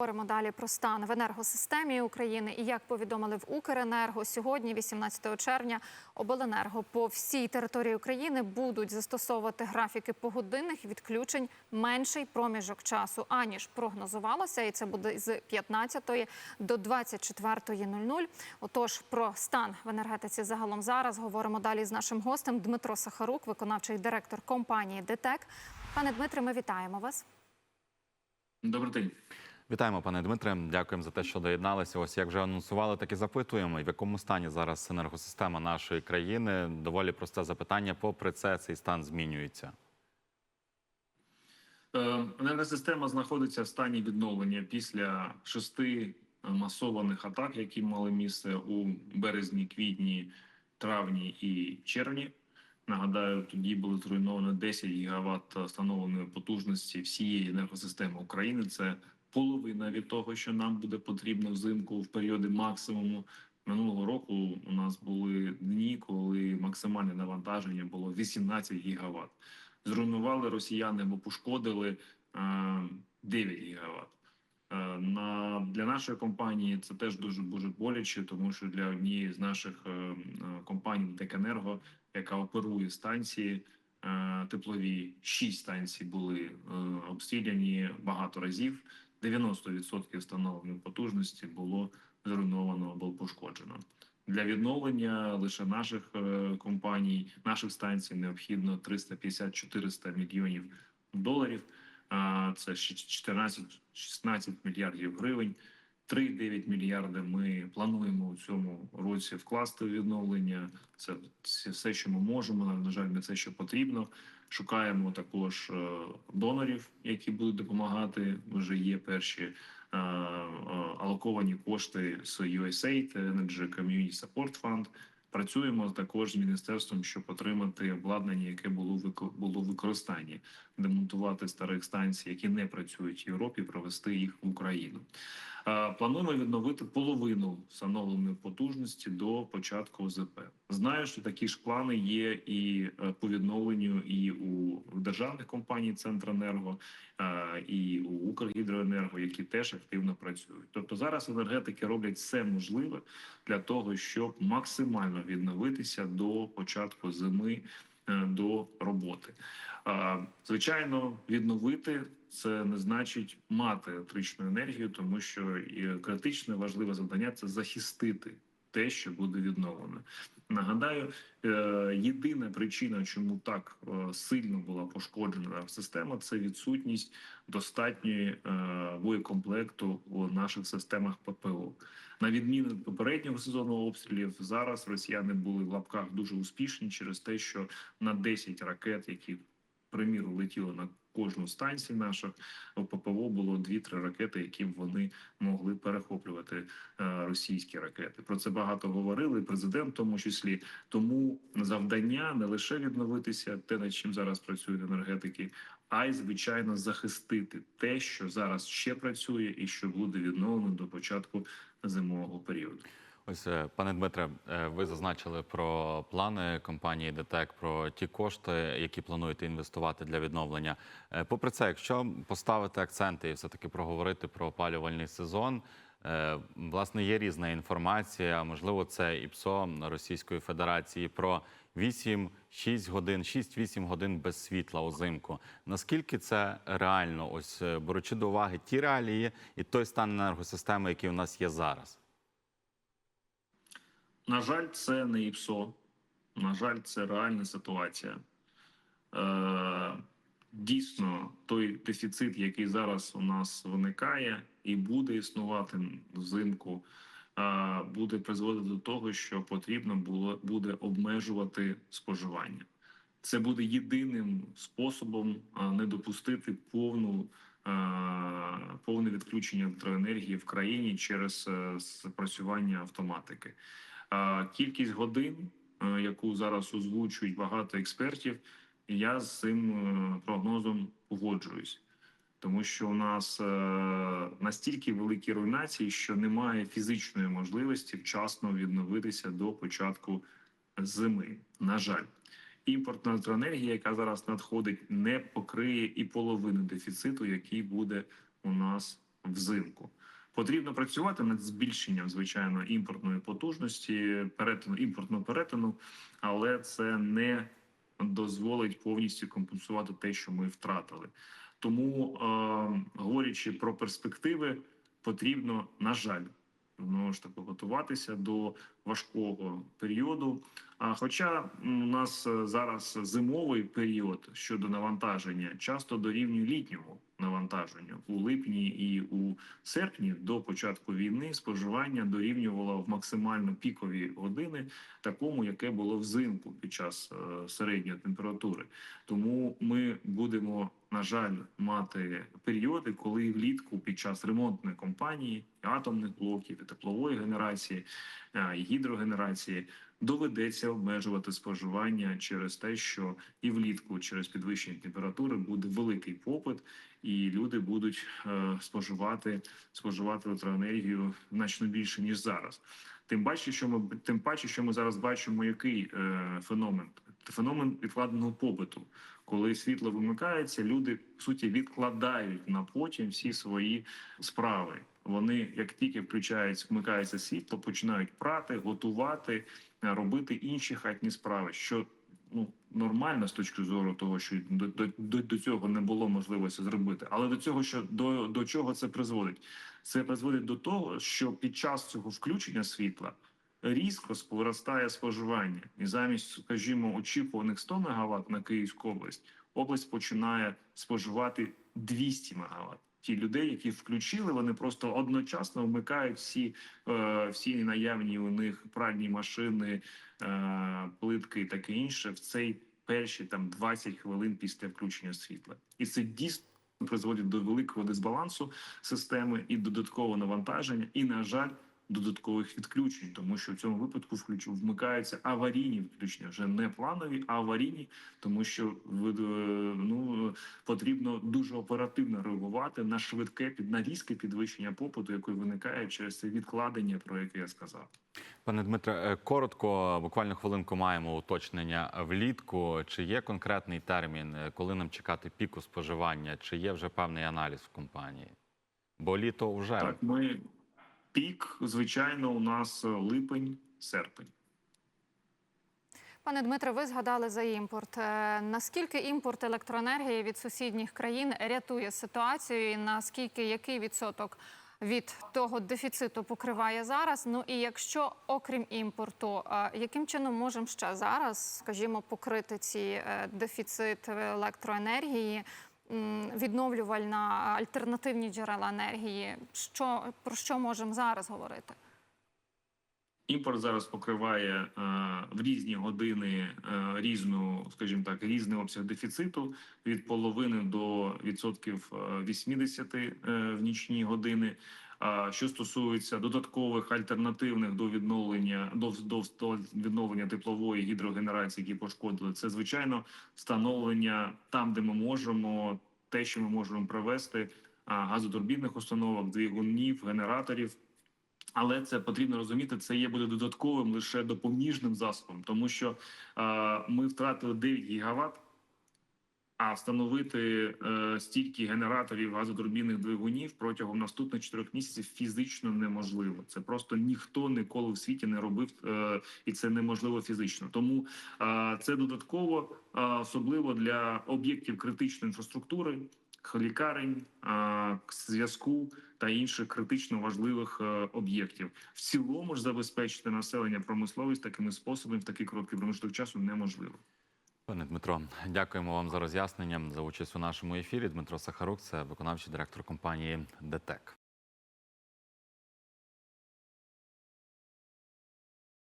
Говоримо далі про стан в енергосистемі України. І як повідомили в Укренерго, сьогодні, 18 червня, обленерго по всій території України будуть застосовувати графіки погодинних відключень менший проміжок часу, аніж прогнозувалося, і це буде з 15 до 24.00. Отож, про стан в енергетиці загалом зараз говоримо далі з нашим гостем Дмитро Сахарук, виконавчий директор компанії ДТЕК. Пане Дмитре, ми вітаємо вас. Добрий день. Вітаємо, пане Дмитре. Дякуємо за те, що доєдналися. Ось як вже анонсували, так і запитуємо. В якому стані зараз енергосистема нашої країни? Доволі просте запитання. Попри це, цей стан змінюється. Е, Енергосистема знаходиться в стані відновлення після шести масованих атак, які мали місце у березні, квітні, травні і червні. Нагадаю, тоді було зруйновано 10 гігаватт встановленої потужності всієї енергосистеми України. Це половина від того, що нам буде потрібно взимку в періоди максимуму. Минулого року у нас були дні, коли максимальне навантаження було 18 гігаватт. Зруйнували росіяни або пошкодили е, 9 гігаватт. Е, На для нашої компанії це теж дуже дуже боляче, тому що для однієї з наших е, е, компаній Текенерго, яка оперує станції е, теплові, шість станцій були е, обстріляні багато разів. 90% встановленої потужності було зруйновано або пошкоджено. Для відновлення лише наших е, компаній, наших станцій необхідно 350-400 мільйонів доларів. А це ще 14-16 мільярдів гривень. 3,9 мільярди ми плануємо у цьому році вкласти в відновлення. Це все, що ми можемо. На жаль, не це, що потрібно. Шукаємо також е, донорів, які будуть допомагати. Вже є перші е, е, алоковані кошти з USAID, Energy Community Support Fund. Працюємо також з міністерством, щоб отримати обладнання, яке було було в використанні, демонтувати старих станцій, які не працюють в Європі, провести їх в Україну. Плануємо відновити половину встановленої потужності до початку ОЗП. Знаю, що такі ж плани є і е, по відновленню, і у державних компаній Центренерго, е, і у Укргідроенерго, які теж активно працюють. Тобто зараз енергетики роблять все можливе для того, щоб максимально відновитися до початку зими, до роботи. Е, Звичайно, відновити це не значить мати електричну енергію, тому що і критичне важливе завдання це захистити те, що буде відновлено. Нагадаю, е, єдина причина, чому так е, сильно була пошкоджена система, це відсутність достатньої е, боєкомплекту у наших системах ППО. На відміну від попереднього сезону обстрілів, зараз росіяни були в лапках дуже успішні через те, що на 10 ракет, які приміру летіли на кожну станцію наших в ППО було 2-3 ракети, яким вони могли перехоплювати е, російські ракети. Про це багато говорили. Президент, в тому числі, тому завдання не лише відновитися, те над чим зараз працюють енергетики, а й звичайно захистити те, що зараз ще працює, і що буде відновлено до початку зимового періоду. Ось, е, пане Дмитре, е, ви зазначили про плани компанії ДТЕК, про ті кошти, які плануєте інвестувати для відновлення. Е, Попри це, якщо поставити акценти і все таки проговорити про опалювальний сезон. Власне, є різна інформація. Можливо, це ІПСО Російської Федерації про 8-6 годин, 6-8 годин без світла узимку. Наскільки це реально? Ось беручи до уваги ті реалії і той стан енергосистеми, який у нас є зараз. На жаль, це не ІПСО. На жаль, це реальна ситуація. Е, дійсно, той дефіцит, який зараз у нас виникає і буде існувати взимку, е, буде призводити до того, що потрібно було буде обмежувати споживання. Це буде єдиним способом е, не допустити повну. е, Повне відключення електроенергії в країні через спрацювання автоматики. Кількість годин, е, яку зараз озвучують багато експертів, я з цим е, прогнозом погоджуюсь, тому що у нас е, настільки великі руйнації, що немає фізичної можливості вчасно відновитися до початку зими. На жаль, імпортна електроенергія, яка зараз надходить, не покриє і половини дефіциту, який буде у нас взимку. Потрібно працювати над збільшенням, звичайно, імпортної потужності, перетину імпортного перетину, але це не дозволить повністю компенсувати те, що ми втратили. Тому, е, говорячи про перспективи, потрібно, на жаль, знову ж таки готуватися до важкого періоду. А хоча у нас зараз зимовий період щодо навантаження часто дорівнює літньому навантаженню у липні і у серпні до початку війни споживання дорівнювало в максимально пікові години такому, яке було взимку під час е, середньої температури. Тому ми будемо на жаль мати періоди, коли влітку під час ремонтної кампанії атомних блоків, і теплової генерації, е, і гідрогенерації доведеться обмежувати споживання через те, що і влітку через підвищення температури буде великий попит, і люди будуть е, споживати споживати електроенергію значно більше ніж зараз. Тим паче, що ми тим паче, що ми зараз бачимо, який е, феномен феномен відкладеного побиту, коли світло вимикається, люди в суті відкладають на потім всі свої справи. Вони як тільки включають, вмикається світло, починають прати, готувати, е, робити інші хатні справи, що ну нормально з точки зору того, що до, до, до цього не було можливості зробити. Але до цього, що до, до чого це призводить? Це призводить до того, що під час цього включення світла різко виростає споживання, і замість, скажімо, очікуваних 100 МВт на Київську область, область починає споживати 200 МВт. Ті людей, які включили, вони просто одночасно вмикають всі, е, всі наявні у них пральні машини, е, плитки і таке інше в цей перші там 20 хвилин після включення світла, і це дійсно призводить до великого дисбалансу системи і додаткового навантаження, і на жаль, додаткових відключень, тому що в цьому випадку включу вмикаються аварійні відключення, вже не планові, а аварійні, тому що е, ну потрібно дуже оперативно реагувати на швидке на різке підвищення попиту, яке виникає через це відкладення, про яке я сказав. Пане Дмитре, е, коротко, буквально хвилинку маємо уточнення влітку. Чи є конкретний термін, е, коли нам чекати піку споживання? Чи є вже певний аналіз в компанії? Бо літо вже Так, ми пік, звичайно, у нас е, липень, серпень. Пане Дмитре, ви згадали за імпорт. Е, Наскільки імпорт електроенергії від сусідніх країн рятує ситуацію? І наскільки який відсоток від того дефіциту покриває зараз? Ну і якщо окрім імпорту, е, яким чином можемо ще зараз, скажімо, покрити ці дефіцит електроенергії? Відновлювальна альтернативні джерела енергії, що про що можемо зараз говорити? Імпорт зараз покриває е, в різні години е, різну, скажімо так, різний обсяг дефіциту від половини до відсотків е, 80 е, в нічні години. Що стосується додаткових альтернативних до відновлення до, до, до відновлення теплової гідрогенерації, які пошкодили, це звичайно встановлення там, де ми можемо, те, що ми можемо привести а, газотурбінних установок, двигунів, генераторів. Але це потрібно розуміти, це є буде додатковим лише допоміжним засобом, тому що е, ми втратили 9 гігават, а встановити е, стільки генераторів газотурбінних двигунів протягом наступних 4 місяців фізично неможливо. Це просто ніхто ніколи в світі не робив, е, і це неможливо фізично. Тому е, це додатково, е, особливо для об'єктів критичної інфраструктури, лікарень, е, зв'язку та інших критично важливих е, об'єктів. В цілому ж забезпечити населення промисловість такими способами в такий короткий проміжок часу неможливо. Пане Дмитро, дякуємо вам за роз'яснення за участь у нашому ефірі. Дмитро Сахарук, це виконавчий директор компанії ДТЕК.